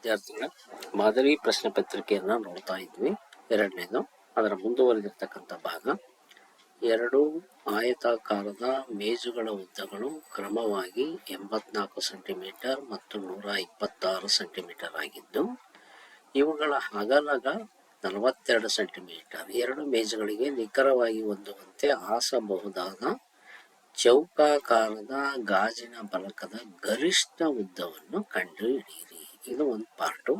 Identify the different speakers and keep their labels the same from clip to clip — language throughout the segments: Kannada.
Speaker 1: ವಿದ್ಯಾರ್ಥಿಗಳ ಮಾದರಿ ಪ್ರಶ್ನೆ ಪತ್ರಿಕೆಯನ್ನ ನೋಡ್ತಾ ಇದ್ವಿ. ಎರಡನೇದು, ಅದರ ಮುಂದುವರೆದಿರ್ತಕ್ಕಂಥ ಭಾಗ. ಎರಡು ಆಯತಾಕಾರದ ಮೇಜುಗಳ ಉದ್ದಗಳು ಕ್ರಮವಾಗಿ ಎಂಬತ್ನಾಲ್ಕು ಸೆಂಟಿಮೀಟರ್ ಮತ್ತು ನೂರ ಇಪ್ಪತ್ತಾರು ಸೆಂಟಿಮೀಟರ್ ಆಗಿದ್ದು, ಇವುಗಳ ಅಗಲಗ ನಲವತ್ತೆರಡು ಸೆಂಟಿಮೀಟರ್. ಎರಡು ಮೇಜುಗಳಿಗೆ ನಿಖರವಾಗಿ ಹೊಂದುವಂತೆ ಹಾಸಬಹುದಾದ ಚೌಕಾಕಾರದ ಗಾಜಿನ ಫಲಕದ ಗರಿಷ್ಠ ಉದ್ದವನ್ನು ಕಂಡುಹಿಡಿಯಿರಿ ಇದು ಒಂದು ಪಾರ್ಟು.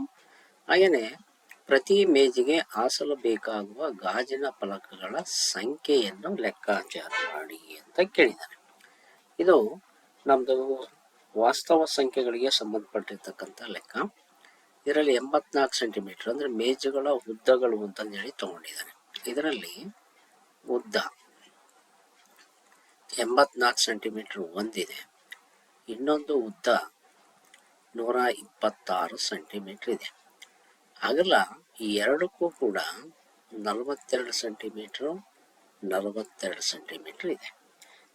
Speaker 1: ಹಾಗೇನೆ ಪ್ರತಿ ಮೇಜಿಗೆ ಹಾಸಲು ಬೇಕಾಗುವ ಗಾಜಿನ ಫಲಕಗಳ ಸಂಖ್ಯೆಯನ್ನು ಲೆಕ್ಕಾಚಾರ ಮಾಡಿ ಅಂತ ಕೇಳಿದ್ದಾರೆ. ಇದು ನಮ್ಮದು ವಾಸ್ತವ ಸಂಖ್ಯೆಗಳಿಗೆ ಸಂಬಂಧಪಟ್ಟಿರ್ತಕ್ಕಂಥ ಲೆಕ್ಕ. ಇದರಲ್ಲಿ ಎಂಬತ್ನಾಲ್ಕು ಸೆಂಟಿಮೀಟರ್ ಅಂದರೆ ಮೇಜುಗಳ ಉದ್ದಗಳು ಅಂತಂದೇಳಿ ತಗೊಂಡಿದ್ದಾರೆ. ಇದರಲ್ಲಿ ಉದ್ದ ಎಂಬತ್ನಾಲ್ಕು ಸೆಂಟಿಮೀಟರ್ ಒಂದಿದೆ. ಇನ್ನೊಂದು ಉದ್ದ ನೂರ ಇಪ್ಪತ್ತಾರು ಸೆಂಟಿಮೀಟರ್ ಇದೆ. ಅಗಲ ಈ ಎರಡಕ್ಕೂ ಕೂಡ ನಲವತ್ತೆರಡು ಸೆಂಟಿಮೀಟ್ರು ನಲವತ್ತೆರಡು ಸೆಂಟಿಮೀಟರ್ ಇದೆ.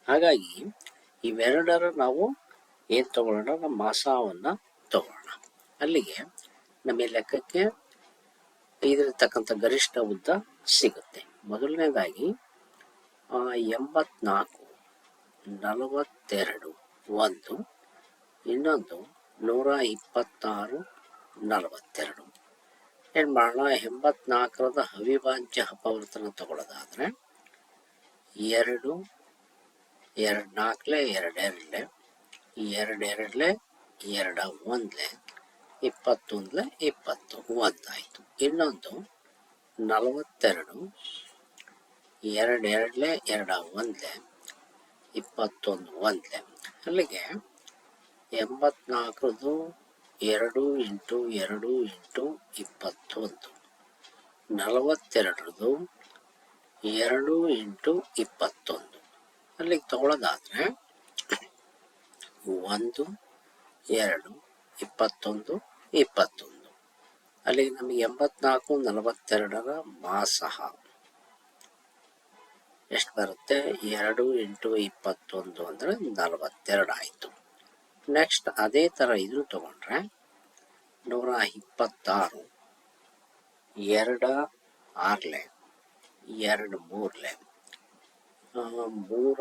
Speaker 1: ಹಾಗಾಗಿ, ಇವೆರಡರ ನಾವು ಏನು ತಗೊಳ್ಳೋಣ? ನಮ್ಮ ಮಾಸವನ್ನು ತಗೊಳ್ಳೋಣ. ಅಲ್ಲಿಗೆ ನಮ್ಮ ಲೆಕ್ಕಕ್ಕೆ ಇದರತಕ್ಕಂಥ ಗರಿಷ್ಠ ಉದ್ದ ಸಿಗುತ್ತೆ. ಮೊದಲನೇದಾಗಿ ಎಂಬತ್ನಾಲ್ಕು, ನಲವತ್ತೆರಡು, ಒಂದು, ಇನ್ನೊಂದು ನೂರ ಇಪ್ಪತ್ತಾರು, ನಲವತ್ತೆರಡು. ಏನು ಮಾಡೋಣ ಎಂಬತ್ನಾಲ್ಕರದ ಅವಿಭಾಜ್ಯ ಅಪವರ್ತನ ತಗೊಳ್ಳೋದಾದರೆ, ಎರಡು ಎರಡು ನಾಲ್ಕಲೆ ಎರಡೆರಡಲೆ ಎರಡೆರಡಲೆ ಎರಡು ಒಂದ್ಲೆ ಇಪ್ಪತ್ತೊಂದ್ಲೆ, ಇಪ್ಪತ್ತು ಒಂದಾಯಿತು. ಇನ್ನೊಂದು, ನಲವತ್ತೆರಡು, ಎರಡೆರಡಲೆ ಎರಡ ಒಂದ್ಲೆ ಇಪ್ಪತ್ತೊಂದು ಒಂದ್ಲೆ. ಅಲ್ಲಿಗೆ ಎಂಬತ್ನಾಲ್ಕರದು ಎರಡು ಎಂಟು ಎರಡು ಎಂಟು ಇಪ್ಪತ್ತೊಂದು. ನಲವತ್ತೆರಡರದು ಎರಡು ಎಂಟು ಇಪ್ಪತ್ತೊಂದು. ಅಲ್ಲಿಗೆ ತಗೊಳ್ಳೋದಾದ್ರೆ ಒಂದು, ಎರಡು, ಇಪ್ಪತ್ತೊಂದು ಇಪ್ಪತ್ತೊಂದು. ಅಲ್ಲಿಗೆ ನಮಗೆ ಎಂಬತ್ನಾಲ್ಕು, ನಲವತ್ತೆರಡರ ಮಾಸಹ ಎಷ್ಟು ಬರುತ್ತೆ? ಎರಡು ಎಂಟು ಇಪ್ಪತ್ತೊಂದು ಅಂದರೆ ನಲವತ್ತೆರಡು ಆಯಿತು. ನೆಕ್ಸ್ಟ್ ಅದೇ ಥರ ಇದನ್ನು ತಗೊಂಡ್ರೆ ನೂರ ಇಪ್ಪತ್ತಾರು ಎರಡು ಆರ್ಲೆ. ಎರಡು ಮೂರ್ಲೆ. ಮೂರ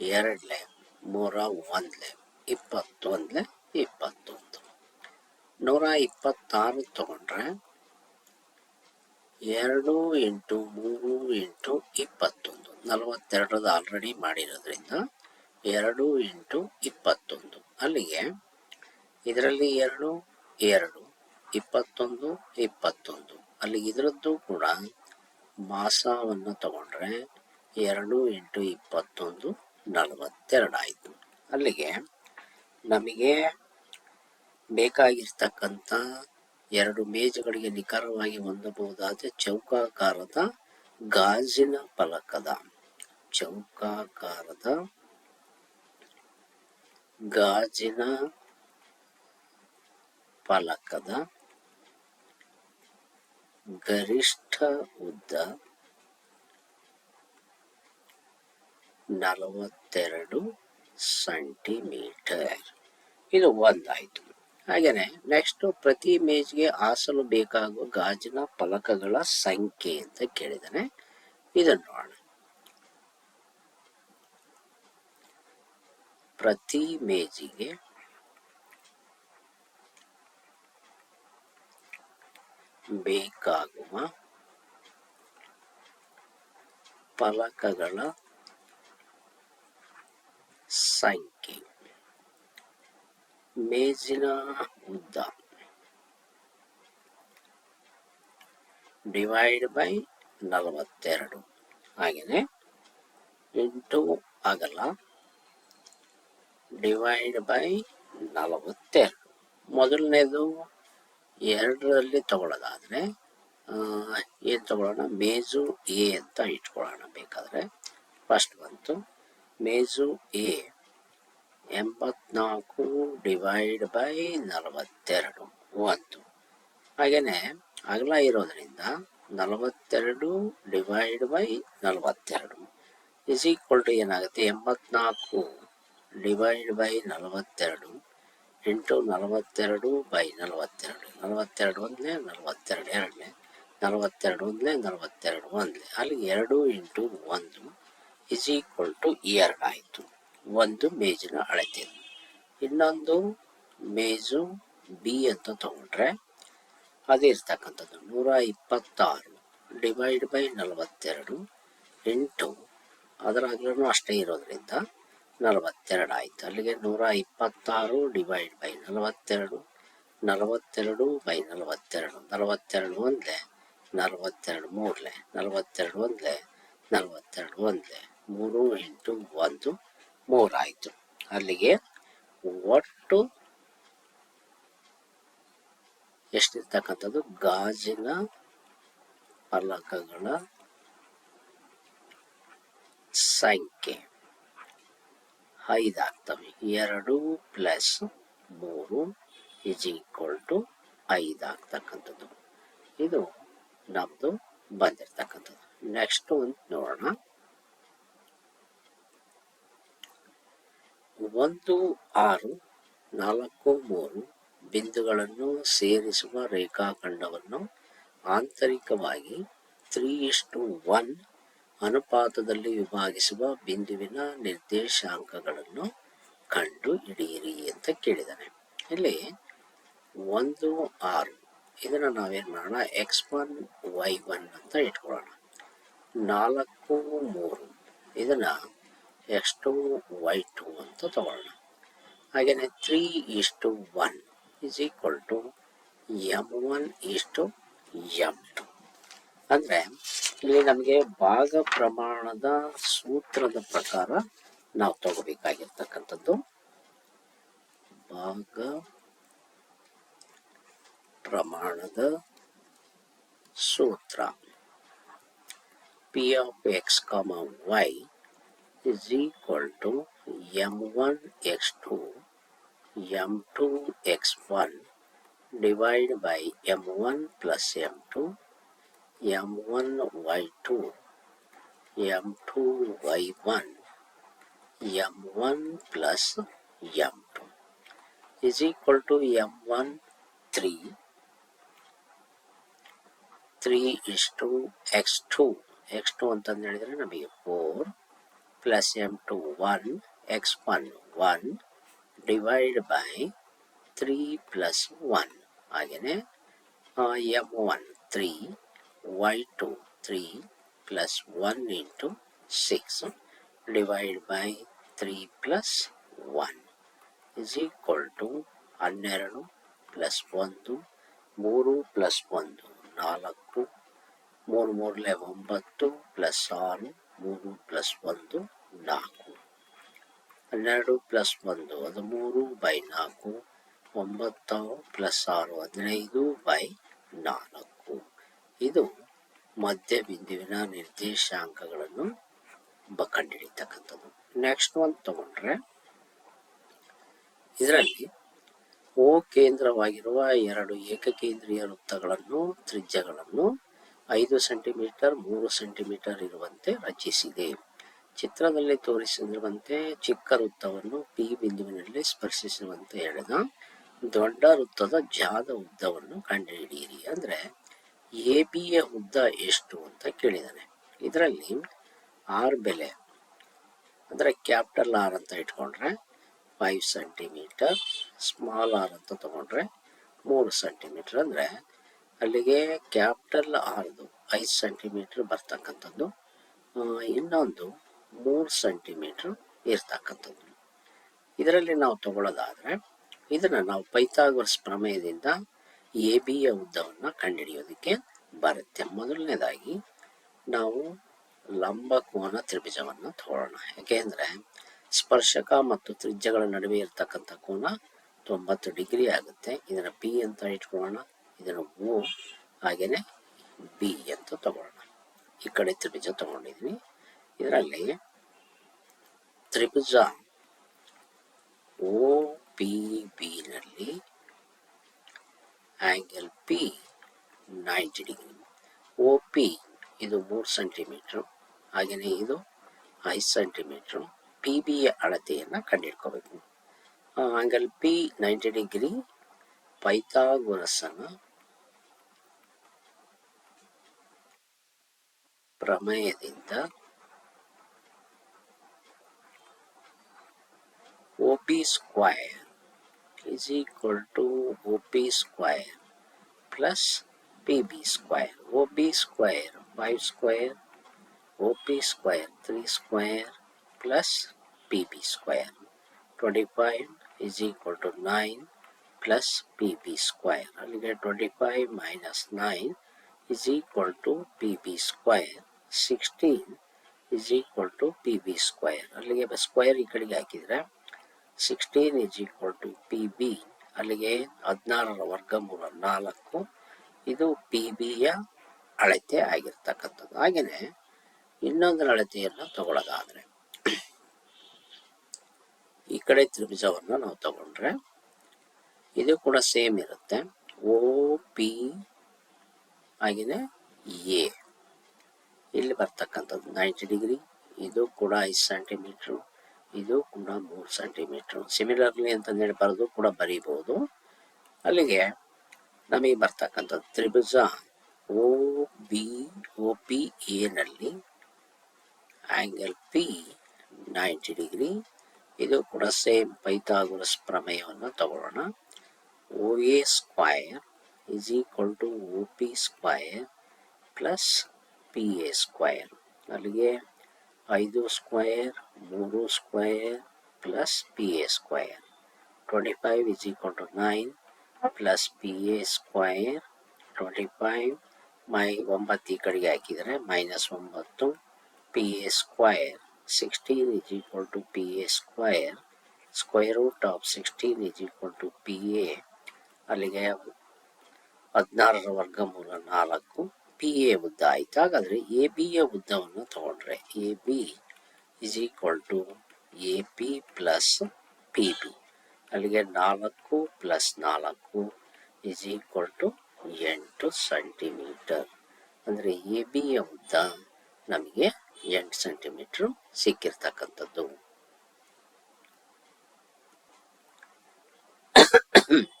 Speaker 1: ಎರಡ್ಲೆ. ಮೂರ ಒಂದ್ಲೆ. ಇಪ್ಪತ್ತೊಂದ್ಲೆ, ಇಪ್ಪತ್ತೊಂದು. ನೂರ ಇಪ್ಪತ್ತಾರು ತಗೊಂಡ್ರೆ ಎರಡು ಎಂಟು ಮೂರು ಎಂಟು ಇಪ್ಪತ್ತೊಂದು. ನಲವತ್ತೆರಡರದ್ದು ಆಲ್ರೆಡಿ ಮಾಡಿರೋದ್ರಿಂದ ಎರಡು ಎಂಟು ಇಪ್ಪತ್ತೊಂದು. ಅಲ್ಲಿಗೆ, ಇದರಲ್ಲಿ ಎರಡು ಎರಡು, ಇಪ್ಪತ್ತೊಂದು ಇಪ್ಪತ್ತೊಂದು. ಅಲ್ಲಿ ಇದರದ್ದು ಕೂಡ ಮಾಸವನ್ನು ತಗೊಂಡ್ರೆ ಎರಡು ಎಂಟು ಇಪ್ಪತ್ತೊಂದು ನಲವತ್ತೆರಡಾಯಿತು ಅಲ್ಲಿಗೆ ನಮಗೆ ಬೇಕಾಗಿರ್ತಕ್ಕಂಥ ಎರಡು ಮೇಜುಗಳಿಗೆ ನಿಖರವಾಗಿ ಹೊಂದಬಹುದಾದ ಚೌಕಾಕಾರದ ಗಾಜಿನ ಫಲಕದ, ಚೌಕಾಕಾರದ ಗಾಜಿನ ಫಲಕದ ಗರಿಷ್ಠ ಉದ್ದ ನಲವತ್ತೆರಡು ಸೆಂಟಿಮೀಟರ್. ಇದು ಒಂದಾಯಿತು. ಹಾಗೇನೆ ನೆಕ್ಸ್ಟ್ ಪ್ರತಿ ಮೇಜ್ಗೆ ಹಾಸಲು ಬೇಕಾಗುವ ಗಾಜಿನ ಫಲಕಗಳ ಸಂಖ್ಯೆ ಅಂತ ಕೇಳಿದಾನೆ. ಇದನ್ನು ನೋಡೋಣ. ಪ್ರತಿ ಮೇಜಿಗೆ ಬೇಕಾಗುವ ಫಲಕಗಳ ಸಂಖ್ಯೆ. ಮೇಜಿನ ಉದ್ದ. ಡಿವೈಡ್ ಬೈ ನಲವತ್ತೆರಡು. ಹಾಗೆಯೇ ಇಂಟು ಅಗಲ ಡಿವೈಡ್ ಬೈ ನಲವತ್ತೆರಡು ಮೊದಲನೇದು ಎರಡರಲ್ಲಿ ತಗೊಳ್ಳೋದಾದರೆ ಏನು ತಗೊಳ್ಳೋಣ? ಮೇಜು ಎ ಅಂತ ಇಟ್ಕೊಳ್ಳೋಣ ಬೇಕಾದರೆ. ಫಸ್ಟ್ ಬಂತು. ಮೇಜು ಎ ಎಂಬತ್ನಾಲ್ಕು ಡಿವೈಡ್ ಬೈ ನಲವತ್ತೆರಡು ಒಂದು. ಹಾಗೆಯೇ ಅಗಲ ಇರೋದರಿಂದ ನಲವತ್ತೆರಡು ಡಿವೈಡ್ ಬೈ ನಲವತ್ತೆರಡು. ಇಸ್ ಈಕ್ವಲ್ ಟು ಏನಾಗುತ್ತೆ? ಎಂಬತ್ನಾಲ್ಕು ಡಿವೈಡ್ ಬೈ ನಲವತ್ತೆರಡು ಇಂಟು ನಲವತ್ತೆರಡು ಬೈ ನಲವತ್ತೆರಡು. ನಲವತ್ತೆರಡು ಒಂದಲೇ ನಲವತ್ತೆರಡು ಎರಡನೇ ನಲವತ್ತೆರಡು ಒಂದಲೇ ನಲವತ್ತೆರಡು ಒಂದಲೇ. ಅಲ್ಲಿ ಎರಡು ಇಂಟು ಒಂದು ಇಸ್ ಈಕ್ವಲ್ ಟು ಆಯಿತು. ಒಂದು ಮೇಜಿನ ಅಳತೆ. ಇನ್ನೊಂದು ಮೇಜು ಬಿ ಅಂತ ತಗೊಂಡ್ರೆ ಅದಿರ್ತಕ್ಕಂಥದ್ದು ನೂರ ಇಪ್ಪತ್ತಾರು ಡಿವೈಡ್ ಬೈ ನಲವತ್ತೆರಡು ಎಂಟು ಅದರಾಗಲೂ ಅಷ್ಟೇ ಇರೋದ್ರಿಂದ ನಲವತ್ತೆರಡು ಆಯಿತು ಅಲ್ಲಿಗೆ ನೂರ ಇಪ್ಪತ್ತಾರು ಡಿವೈಡ್ ಬೈ ನಲವತ್ತೆರಡು ನಲವತ್ತೆರಡು ಬೈ ನಲವತ್ತೆರಡು ನಲವತ್ತೆರಡು ಒಂದ್ಲೆ, ನಲವತ್ತೆರಡು ಮೂರಲೆ, ನಲವತ್ತೆರಡು ಒಂದ್ಲೆ ನಲವತ್ತೆರಡು ಒಂದ್ಲೆ, ಮೂರು ಎಂಟು ಒಂದು, ಮೂರಾಯಿತು. ಅಲ್ಲಿಗೆ ಒಟ್ಟು ಎಷ್ಟಿರ್ತಕ್ಕಂಥದ್ದು? ಗಾಜಿನ ಫಲಕಗಳ ಸಂಖ್ಯೆ. ಐದಾಗ್ತವೆ. ಎರಡು ಪ್ಲಸ್ ಮೂರು ಇಸ್ ಈಕ್ವಲ್ ಟು ಐದಾಗ್ತಕ್ಕಂಥದ್ದು. ಇದು ನಮ್ಮದು ಬಂದಿರ್ತಕ್ಕಂಥದ್ದು. ನೆಕ್ಸ್ಟ್ ಒಂದು ನೋಡೋಣ. ಒಂದು, ಆರು, ನಾಲ್ಕು, ಮೂರು ಬಿಂದುಗಳನ್ನು ಸೇರಿಸುವ ರೇಖಾಖಂಡವನ್ನು ಆಂತರಿಕವಾಗಿ ತ್ರೀ ಇಷ್ಟು ಒನ್ ಅನುಪಾತದಲ್ಲಿ ವಿಭಾಗಿಸುವ ಬಿಂದುವಿನ ನಿರ್ದೇಶಾಂಕಗಳನ್ನು ಕಂಡು ಹಿಡಿಯಿರಿ ಅಂತ ಕೇಳಿದ್ದಾನೆ ಇಲ್ಲಿ ಒಂದು ಆರು. ಇದನ್ನು ನಾವೇನು ಮಾಡೋಣ? ಎಕ್ಸ್ ಒನ್ ವೈ ಒನ್ ಅಂತ ಇಟ್ಕೊಳ್ಳೋಣ. ನಾಲ್ಕು ಮೂರು. ಇದನ್ನು ಎಕ್ಸ್ ಟು ವೈ ಟು ಅಂತ ತಗೊಳ್ಳೋಣ. ಹಾಗೆಯೇ ತ್ರೀ ಇಷ್ಟು one is equal to M one is to M two ಅಂದರೆ ಇಲ್ಲಿ ನಮಗೆ ಭಾಗ ಪ್ರಮಾಣದ ಸೂತ್ರದ ಪ್ರಕಾರ ನಾವು ತಗೋಬೇಕಾಗಿರ್ತಕ್ಕಂಥದ್ದು. ಭಾಗ ಪ್ರಮಾಣದ ಸೂತ್ರ. P of X comma Y is equal to m1 x2 m2 x1 divided by m1 plus m2 m1 y2 m2 y1 m1 plus m2 is equal to m1 3 3 is to x2 x2 ಅಂತಂದು ಹೇಳಿದ್ರೆ ನಮಗೆ 4 plus m2 1 x1 1 divided by 3 plus 1 ಹಾಗೆಯೇ m1 3 y2 3 plus 1 into 6 divided by 3 plus 1 is equal to ಹನ್ನೆರಡು ಪ್ಲಸ್ ಒಂದು ಮೂರು ಪ್ಲಸ್ ಒಂದು ನಾಲ್ಕು ಮೂರು ಮೂರಲೆ ಒಂಬತ್ತು ಪ್ಲಸ್ ಆರು ಮೂರು ಪ್ಲಸ್ ಒಂದು ನಾಲ್ಕು ಹನ್ನೆರಡು ಪ್ಲಸ್ ಒಂದು ಹದಿಮೂರು ಬೈ ನಾಲ್ಕು ಒಂಬತ್ತು ಪ್ಲಸ್ ಆರು ಹದಿನೈದು ಬೈ ನಾಲ್ಕು ಇದು ಮಧ್ಯ ಬಿಂದುವಿನ ನಿರ್ದೇಶಾಂಕಗಳನ್ನು ಬ ಕಂಡುಹಿಡಿತಕ್ಕಂಥದ್ದು ನೆಕ್ಸ್ಟ್ ಒಂದು ತಗೊಂಡ್ರೆ, ಇದರಲ್ಲಿ ಓ ಕೇಂದ್ರವಾಗಿರುವ ಎರಡು ಏಕಕೇಂದ್ರೀಯ ವೃತ್ತಗಳನ್ನು, ತ್ರಿಜ್ಯಗಳನ್ನು ಐದು ಸೆಂಟಿಮೀಟರ್, ಮೂರು ಸೆಂಟಿಮೀಟರ್ ಇರುವಂತೆ ರಚಿಸಿದೆ. ಚಿತ್ರದಲ್ಲಿ ತೋರಿಸಿರುವಂತೆ ಚಿಕ್ಕ ವೃತ್ತವನ್ನು ಪಿ ಬಿಂದುವಿನಲ್ಲಿ ಸ್ಪರ್ಶಿಸುವಂತೆ ಎಳೆದ ದೊಡ್ಡ ವೃತ್ತದ ಜಾದ ಉದ್ದವನ್ನು ಕಂಡುಹಿಡಿಯಿರಿ. ಅಂದ್ರೆ ಎ ಬಿಯ ಉದ್ದ ಎಷ್ಟು ಅಂತ ಕೇಳಿದ್ದಾನೆ ಇದರಲ್ಲಿ ಆರ್ ಬೆಲೆ, ಅಂದರೆ ಕ್ಯಾಪಿಟಲ್ ಆರ್ ಅಂತ ಇಟ್ಕೊಂಡ್ರೆ ಫೈವ್ ಸೆಂಟಿಮೀಟರ್, ಸ್ಮಾಲ್ ಆರ್ ಅಂತ ತಗೊಂಡ್ರೆ ಮೂರು ಸೆಂಟಿಮೀಟರ್. ಅಂದರೆ ಅಲ್ಲಿಗೆ ಕ್ಯಾಪಿಟಲ್ ಆರ್ದು ಐದು ಸೆಂಟಿಮೀಟರ್ ಬರ್ತಕ್ಕಂಥದ್ದು ಇನ್ನೊಂದು ಮೂರು ಸೆಂಟಿಮೀಟರ್ ಇರ್ತಕ್ಕಂಥದ್ದು. ಇದರಲ್ಲಿ ನಾವು ತಗೊಳ್ಳೋದಾದರೆ ಇದನ್ನು ನಾವು ಪೈತಾಗೋರ್ಸ್ ಪ್ರಮೇಯದಿಂದ ಎ ಬಿಯ ಉದ್ದವನ್ನು ಕಂಡುಹಿಡಿಯೋದಕ್ಕೆ ಬರುತ್ತೆ. ಮೊದಲನೇದಾಗಿ ನಾವು ಲಂಬ ಕೋನ ತ್ರಿಭುಜವನ್ನು ತಗೊಳ್ಳೋಣ ಯಾಕೆಂದ್ರೆ ಸ್ಪರ್ಶಕ ಮತ್ತು ತ್ರಿಜ್ಯಗಳ ನಡುವೆ ಇರತಕ್ಕಂಥ ಕೋನ ತೊಂಬತ್ತು ಡಿಗ್ರಿ ಆಗುತ್ತೆ. ಇದನ್ನ ಪಿ ಅಂತ ಇಟ್ಕೊಳ್ಳೋಣ. ಇದನ್ನು ಓ ಹಾಗೇನೆ ಬಿ ಅಂತ ತಗೊಳ್ಳೋಣ. ಈ ಕಡೆ ತ್ರಿಭುಜ ತಗೊಂಡಿದ್ದೀನಿ. ಇದರಲ್ಲಿ ತ್ರಿಭುಜ O P ಬಿನಲ್ಲಿ angle P ninety degree O P ಇದು ಮೂರು ಸೆಂಟಿಮೀಟ್ರು ಹಾಗೆಯೇ ಇದು ಐದು ಸೆಂಟಿಮೀಟ್ರು ಪಿ ಬಿಯ ಅಳತೆಯನ್ನು ಕಂಡುಹಿಡ್ಕೋಬೇಕು ಆಂಗಲ್ ಪಿ ನೈಂಟಿ ಡಿಗ್ರಿ ಪೈಥಾಗೊರಸನ ಪ್ರಮೇಯದಿಂದ OP square. is equal to OP square plus PB square. OB square 5 square, OP square 3 square plus PB square. 25 is equal to 9 plus PB square. ಅಲ್ಲಿಗೆ 25 minus 9 is equal to PB square. 16 is equal to PB square. ಅಲ್ಲಿಗೆ ಸ್ಕ್ವೇರ್ ಈ ಕಡೆಗೆ ಹಾಕಿದ್ರೆ sixteen is equal to P B ಅಲ್ಲಿಗೆ ಹದಿನಾರರ ವರ್ಗಮೂಲ ನಾಲ್ಕು. ಇದು ಪಿ ಬಿಯ ಅಳತೆ ಆಗಿರ್ತಕ್ಕಂಥದ್ದು. ಹಾಗೆಯೇ ಇನ್ನೊಂದು ಅಳತೆಯನ್ನು ತಗೊಳ್ಳೋದಾದ್ರೆ ಈ ಕಡೆ ತ್ರಿಭುಜವನ್ನು ನಾವು ತಗೊಂಡ್ರೆ ಇದು ಕೂಡ ಸೇಮ್ ಇರುತ್ತೆ. ಓ ಪಿ ಹಾಗೆಯೇ ಎ ಇಲ್ಲಿ ಬರ್ತಕ್ಕಂಥದ್ದು ನೈಂಟಿ ಡಿಗ್ರಿ ಇದು ಕೂಡ ಐದು ಸೆಂಟಿಮೀಟ್ರು ಇದು ಕೂಡ ಮೂರು ಸೆಂಟಿಮೀಟ್ರು ಸಿಮಿಲರ್ಲಿ ಅಂತ ಬರೆದು ಕೂಡ ಬರೀಬಹುದು. ಅಲ್ಲಿಗೆ ನಮಗೆ ಬರ್ತಕ್ಕಂಥ ತ್ರಿಭುಜ ಓ ಬಿ ಓ ಪಿ ಎನಲ್ಲಿ ಆಂಗಲ್ ಪಿ ನೈಂಟಿ ಡಿಗ್ರಿ ಇದು ಕೂಡ ಸೇಮ್ ಪೈಥಾಗೊರಸ್ ಪ್ರಮೇಯವನ್ನು ತಗೊಳ್ಳೋಣ. O A square is equal to O P square plus P A square ಅಲ್ಲಿಗೆ ಐದು ಸ್ಕ್ವಯರ್ ಮೂರು square plus P A square twenty five is equal to nine plus P A twenty five ಮೈ ಒಂಬತ್ತು ಈ ಕಡೆಗೆ ಹಾಕಿದರೆ ಮೈನಸ್ ಒಂಬತ್ತು P A square sixteen is equal to P A square square root of sixteen is to A. ಅಲ್ಲಿಗೆ ಹದಿನಾರರ ವರ್ಗಮೂಲ ನಾಲ್ಕು. ಪಿ ಎ ಉದ್ದ ಆಯ್ತು ಹಾಗಾದರೆ ಎ ಬಿಯ ಉದ್ದವನ್ನು ತಗೊಂಡ್ರೆ A B is equal to A P plus P B. ಅಲ್ಲಿಗೆ ನಾಲ್ಕು ಪ್ಲಸ್ ನಾಲ್ಕು ಇಸ್ ಈಕ್ವಲ್ ಟು ಎಂಟು ಸೆಂಟಿಮೀಟರ್ ಅಂದರೆ ಎ ಬಿಯ ಉದ್ದ ನಮಗೆ ಎಂಟು centimetre ಸಿಕ್ಕಿರ್ತಕ್ಕಂಥದ್ದು.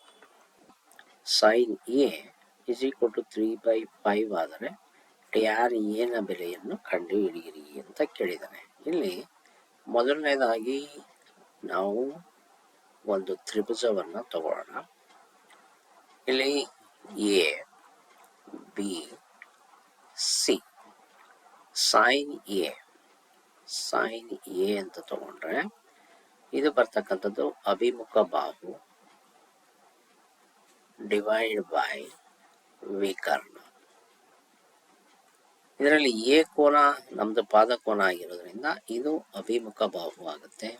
Speaker 1: Sine A is equal to three by five ಆದರೆ ಯಾರು ಏನ ಬೆಲೆಯನ್ನು ಕಂಡುಹಿಡಿಯಿರಿ ಅಂತ ಕೇಳಿದ್ದಾನೆ. ಇಲ್ಲಿ ಮೊದಲನೇದಾಗಿ ನಾವು ಒಂದು ತ್ರಿಭುಜವನ್ನು ತಗೊಳ್ಳೋಣ ಇಲ್ಲಿ A, B, C sine A sine A ಅಂತ ತಗೊಂಡ್ರೆ ಇದು ಬರ್ತಕ್ಕಂಥದ್ದು ಅಭಿಮುಖ ಬಾಹು ಡಿವೈಡ್ ಬೈ ವಿಕರ್ಣ ಇದರಲ್ಲಿ ಎ ಕೋನ ನಮ್ದು ಪಾದಕೋನ ಆಗಿರೋದ್ರಿಂದ ಇದು ಅಭಿಮುಖ ಬಾಹು ಆಗುತ್ತೆ,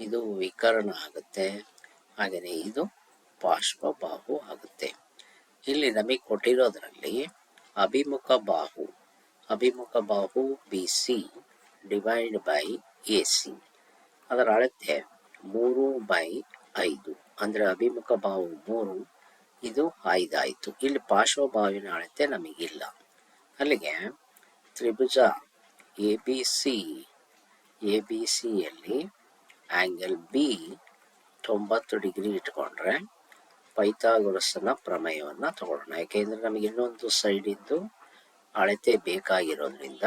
Speaker 1: ಇದು ವಿಕರ್ಣ ಆಗುತ್ತೆ ಹಾಗೆಯೇ ಇದು ಪಾರ್ಶ್ವ ಬಾಹು ಆಗುತ್ತೆ. ಇಲ್ಲಿ ನಮಗೆ ಕೊಟ್ಟಿರೋದ್ರಲ್ಲಿ ಅಭಿಮುಖ ಬಾಹು ಅಭಿಮುಖ ಬಾಹು B C divide by A C. ಅದರ ಅಳತೆ ಮೂರು ಬೈ ಐದು, ಅಂದರೆ ಅಭಿಮುಖ ಬಾಹು ಮೂರು ಇದು ಐದಾಯಿತು ಇಲ್ಲಿ ಪಾರ್ಶ್ವಭಾವಿನ ಅಳತೆ ನಮಗಿಲ್ಲ. ಅಲ್ಲಿಗೆ ತ್ರಿಭುಜ A B C, A B ಸಿಯಲ್ಲಿ ಆ್ಯಂಗಲ್ ಬಿ ತೊಂಬತ್ತು ಡಿಗ್ರಿ ಇಟ್ಕೊಂಡ್ರೆ ಪೈಥಾಗೊರಸ್ನ ಪ್ರಮೇಯವನ್ನು ತಗೊಳ್ಳೋಣ. ಯಾಕೆಂದರೆ ನಮಗೆ ಇನ್ನೊಂದು ಸೈಡಿದ್ದು ಅಳತೆ ಬೇಕಾಗಿರೋದ್ರಿಂದ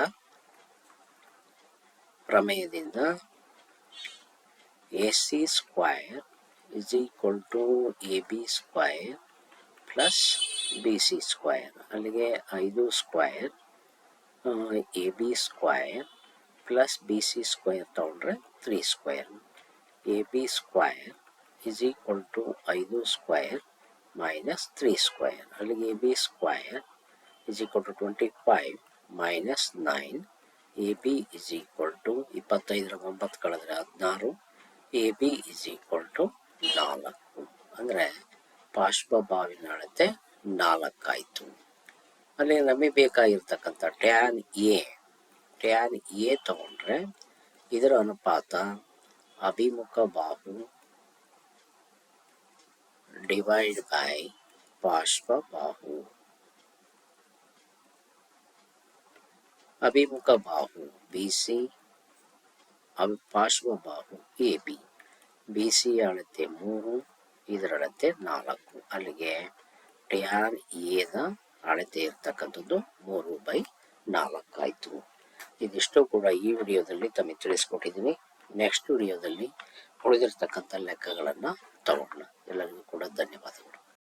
Speaker 1: ಪ್ರಮೇಯದಿಂದ A C square is equal to A B square plus B C square ಅಲ್ಲಿಗೆ ಐದು square A B square plus B C square ತಗೊಂಡ್ರೆ three square A B square is equal to ಐದು ಸ್ಕ್ವಯರ್ ಮೈನಸ್ ತ್ರೀ ಸ್ಕ್ವಯರ್ ಅಲ್ಲಿಗೆ A B square is equal to twenty five minus nine A B is equal to ಇಪ್ಪತ್ತೈದರ ಒಂಬತ್ತು ಕಳೆದ್ರೆ ಹದಿನಾರು. A B is equal to ನಾಲ್ಕು. ಅಂದರೆ ಪಾರ್ಶ್ವಭಾವಿನ ಅಳತೆ ನಾಲ್ಕಾಯಿತು. ಅಲ್ಲಿ ನಮಗೆ ಬೇಕಾಗಿರ್ತಕ್ಕಂಥ ಟ್ಯಾನ್ ಎ. ಟ್ಯಾನ್ ಎ ತಗೊಂಡ್ರೆ ಇದರ ಅನುಪಾತ ಅಭಿಮುಖ ಬಾಹು ಡಿವೈಡ್ ಬೈ ಪಾರ್ಶ್ವ ಬಾಹು ಅಭಿಮುಖ ಬಾಹು ಬಿ ಸಿ ಪಾರ್ಶ್ವ ಬಾಹು ಎ ಬಿ. ಬಿ ಸಿ ಅಳತೆ ಮೂರು ಇದರ ಅಳತೆ ನಾಲ್ಕು. ಅಲ್ಲಿಗೆ ಟ್ಯಾನ್ ಎದ ಅಳತೆ ಇರ್ತಕ್ಕಂಥದ್ದು ಮೂರು ಬೈ ನಾಲ್ಕು ಆಯಿತು. ಇದಿಷ್ಟು ಕೂಡ ಈ ವಿಡಿಯೋದಲ್ಲಿ ತಮಗೆ ತಿಳಿಸ್ಕೊಟ್ಟಿದ್ದೀನಿ. ನೆಕ್ಸ್ಟ್ ವಿಡಿಯೋದಲ್ಲಿ ಉಳಿದಿರ್ತಕ್ಕಂಥ ಲೆಕ್ಕಗಳನ್ನು ತಗೊಂಡು ಎಲ್ಲರಿಗೂ ಕೂಡ ಧನ್ಯವಾದಗಳು.